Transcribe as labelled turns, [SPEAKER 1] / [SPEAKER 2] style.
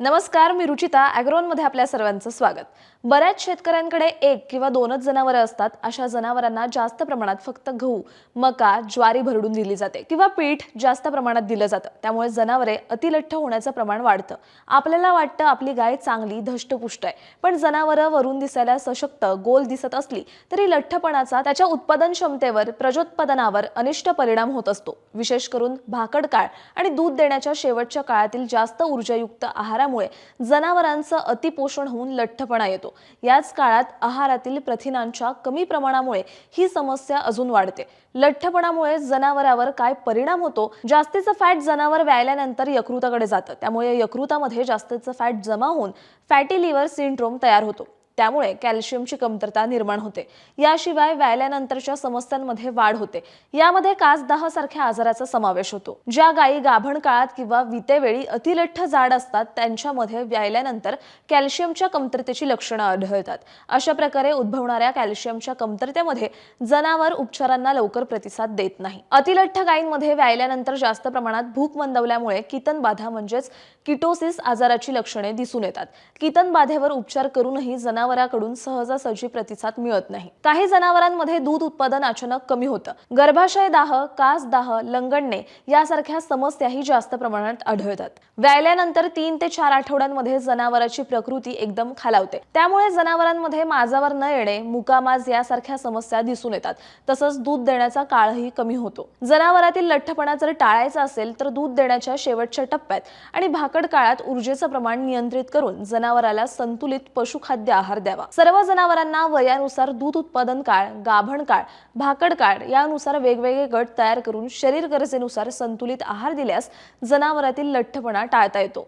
[SPEAKER 1] नमस्कार मी रुचिता ॲग्रोनमध्ये आपल्या सर्वांचं स्वागत. बऱ्याच शेतकऱ्यांकडे एक किंवा दोनच जनावरं असतात अशा जनावरांना जास्त प्रमाणात फक्त गहू मका ज्वारी भरडून दिली जाते किंवा पीठ जास्त प्रमाणात दिलं जातं. त्यामुळे जनावरे अतिलठ्ठ होण्याचं प्रमाण वाढतं. आपल्याला वाटतं आपली गाय चांगली धष्टपुष्ट आहे पण जनावरं वरून दिसायला सशक्त गोल दिसत असली तरी लठ्ठपणाचा त्याच्या उत्पादन क्षमतेवर प्रजोत्पादनावर अनिष्ट परिणाम होत असतो. विशेष करून भाकड काळ आणि दूध देण्याच्या शेवटच्या काळातील जास्त ऊर्जायुक्त आहार आहारामुळे जनावरांचं अतिपोषण होऊन लठ्ठपणा येतो. याच काळात आहारातील प्रथिनांच्या कमी प्रमाणामुळे ही समस्या अजून वाढते. लठ्ठपणामुळे जनावरावर काय परिणाम होतो? जास्तीचं फॅट जनावर व्यायल्यानंतर यकृताकडे जातं. त्यामुळे यकृतामध्ये जास्तीचं फॅट जमा होऊन फॅटी लिव्हर सिंड्रोम तयार होतो. त्यामुळे कॅल्शियमची कमतरता निर्माण होते. याशिवाय व्यायल्यानंतरच्या समस्यांमध्ये वाढ होते. यामध्ये कासदाह सारख्या आजाराचा समावेश होतो. ज्या गायी गाभण काळात किंवा वितेवेळी अतिलठ्ठ जाड असतात त्यांच्यामध्ये व्यायल्यानंतर कॅल्शियमच्या कमतरतेची लक्षणं आढळतात. अशा प्रकारे उद्भवणाऱ्या कॅल्शियमच्या कमतरतेमध्ये जनावर उपचारांना लवकर प्रतिसाद देत नाही. अतिलठ्ठ गायींमध्ये व्यायल्यानंतर जास्त प्रमाणात भूक मंदवल्यामुळे कितन बाधा म्हणजेच किटोसिस आजाराची लक्षणे दिसून येतात. कितन बाधेवर उपचार करूनही जनावर जनावरांकडून सहजासहजी प्रतिसाद मिळत नाही. काही जनावरांमध्ये दूध उत्पादन अचानक कमी होतं. गर्भाशय दाह कास दाह लंगडणे यासारख्या समस्याही जास्त प्रमाणात आढळतात. व्यायल्यानंतर तीन ते चार आठवड्यांमध्ये जनावराची प्रकृती एकदम खालावते. त्यामुळे जनावरांमध्ये माजावर न येणे मुकामाज यासारख्या समस्या दिसून येतात. तसंच दूध देण्याचा काळही कमी होतो. जनावरातील लठ्ठपणा जर टाळायचा असेल तर दूध देण्याच्या शेवटच्या टप्प्यात आणि भाकड काळात ऊर्जेचं प्रमाण नियंत्रित करून जनावराला संतुलित पशुखाद्य आहार द्यावा. सर्व जनावरांना वयानुसार दूध उत्पादन काळ गाभण काळ भाकड काळ यानुसार वेगवेगळे गट तयार करून शरीर गरजेनुसार संतुलित आहार दिल्यास जनावरातील लठ्ठपणा टाळता येतो.